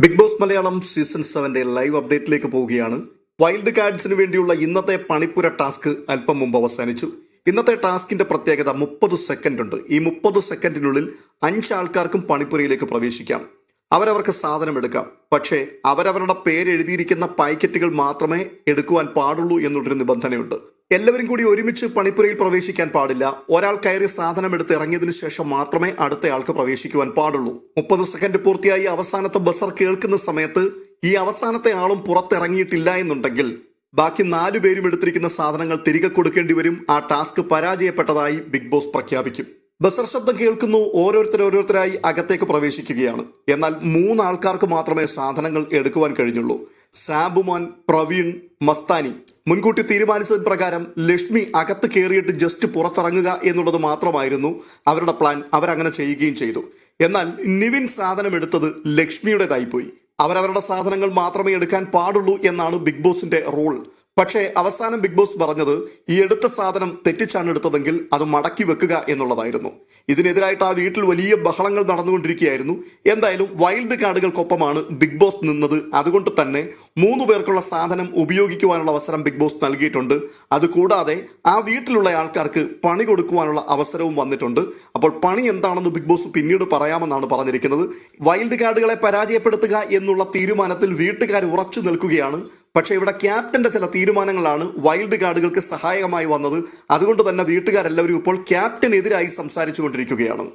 Big boss Malayalam season സെവന്റെ live അപ്ഡേറ്റിലേക്ക് പോവുകയാണ്. വൈൽഡ് കാർഡ്സിന് വേണ്ടിയുള്ള ഇന്നത്തെ പണിപ്പുര ടാസ്ക് അല്പം മുമ്പ് അവസാനിച്ചു. ഇന്നത്തെ ടാസ്കിന്റെ പ്രത്യേകത മുപ്പത് സെക്കൻഡ് ഉണ്ട് ഈ മുപ്പത് സെക്കൻഡിനുള്ളിൽ അഞ്ച് ആൾക്കാർക്കും പണിപ്പുരയിലേക്ക് പ്രവേശിക്കാം. അവരവർക്ക് സാധനം എടുക്കാം. പക്ഷേ അവരവരുടെ പേരെഴുതിയിരിക്കുന്ന പാക്കറ്റുകൾ മാത്രമേ എടുക്കുവാൻ പാടുള്ളൂ എന്നുള്ളൊരു നിബന്ധനയുണ്ട്. എല്ലാവരും കൂടി ഒരുമിച്ച് പണിപ്പുരയിൽ പ്രവേശിക്കാൻ പാടില്ല. ഒരാൾ കയറി സാധനം എടുത്ത് ഇറങ്ങിയതിനു ശേഷം മാത്രമേ അടുത്തയാൾക്ക് പ്രവേശിക്കുവാൻ പാടുള്ളൂ. മുപ്പത് സെക്കൻഡ് പൂർത്തിയായി അവസാനത്തെ ബസർ കേൾക്കുന്ന സമയത്ത് ഈ അവസാനത്തെ ആളും പുറത്തിറങ്ങിയിട്ടില്ല എന്നുണ്ടെങ്കിൽ ബാക്കി നാലു പേരും എടുത്തിരിക്കുന്ന സാധനങ്ങൾ തിരികെ കൊടുക്കേണ്ടി വരും. ആ ടാസ്ക് പരാജയപ്പെട്ടതായി ബിഗ് ബോസ് പ്രഖ്യാപിക്കും. ബസർ ശബ്ദം കേൾക്കുന്നു. ഓരോരുത്തർ ഓരോരുത്തരായി അകത്തേക്ക് പ്രവേശിക്കുകയാണ്. എന്നാൽ മൂന്നാൾക്കാർക്ക് മാത്രമേ സാധനങ്ങൾ എടുക്കുവാൻ കഴിഞ്ഞുള്ളൂ. സാബുമാൻ പ്രവീൺ മസ്താനി. മുൻകൂട്ടി തീരുമാനിച്ചത് പ്രകാരം ലക്ഷ്മി അകത്ത് കയറിയിട്ട് ജസ്റ്റ് പുറത്തിറങ്ങുക എന്നുള്ളത് മാത്രമായിരുന്നു അവരുടെ പ്ലാൻ അവരങ്ങനെ ചെയ്യുകയും ചെയ്തു. എന്നാൽ നിവിൻ സാധനം എടുത്തത് ലക്ഷ്മിയുടേതായിപ്പോയി. അവരവരുടെ സാധനങ്ങൾ മാത്രമേ എടുക്കാൻ പാടുള്ളൂ എന്നാണ് ബിഗ് ബോസിന്റെ റൂൾ. പക്ഷേ അവസാനം ബിഗ് ബോസ് പറഞ്ഞത് ഈ എടുത്ത സാധനം തെറ്റിച്ചാണ് എടുത്തതെങ്കിൽ അത് മടക്കി വെക്കുക എന്നുള്ളതായിരുന്നു. ഇതിനെതിരായിട്ട് ആ വീട്ടിൽ വലിയ ബഹളങ്ങൾ നടന്നുകൊണ്ടിരിക്കുകയായിരുന്നു. എന്തായാലും വൈൽഡ് കാർഡുകൾക്കൊപ്പമാണ് ബിഗ് ബോസ് നിന്നത്. അതുകൊണ്ട് തന്നെ മൂന്ന് പേർക്കുള്ള സാധനം ഉപയോഗിക്കുവാനുള്ള അവസരം ബിഗ് ബോസ് നൽകിയിട്ടുണ്ട്. അതുകൂടാതെ ആ വീട്ടിലുള്ള ആൾക്കാർക്ക് പണി കൊടുക്കുവാനുള്ള അവസരവും വന്നിട്ടുണ്ട്. അപ്പോൾ പണി എന്താണെന്ന് ബിഗ് ബോസ് പിന്നീട് പറയാമെന്നാണ് പറഞ്ഞിരിക്കുന്നത്. വൈൽഡ് കാർഡുകളെ പരാജയപ്പെടുത്തുക എന്നുള്ള തീരുമാനത്തിൽ വീട്ടുകാർ ഉറച്ചു നിൽക്കുകയാണ്. പക്ഷേ ഇവിടെ ക്യാപ്റ്റന്റെ ചില തീരുമാനങ്ങളാണ് വൈൽഡ് കാർഡുകൾക്ക് സഹായകമായി വന്നത്. അതുകൊണ്ട് തന്നെ വീട്ടുകാരെല്ലാവരും ഇപ്പോൾ ക്യാപ്റ്റനെതിരായി സംസാരിച്ചു കൊണ്ടിരിക്കുകയാണ്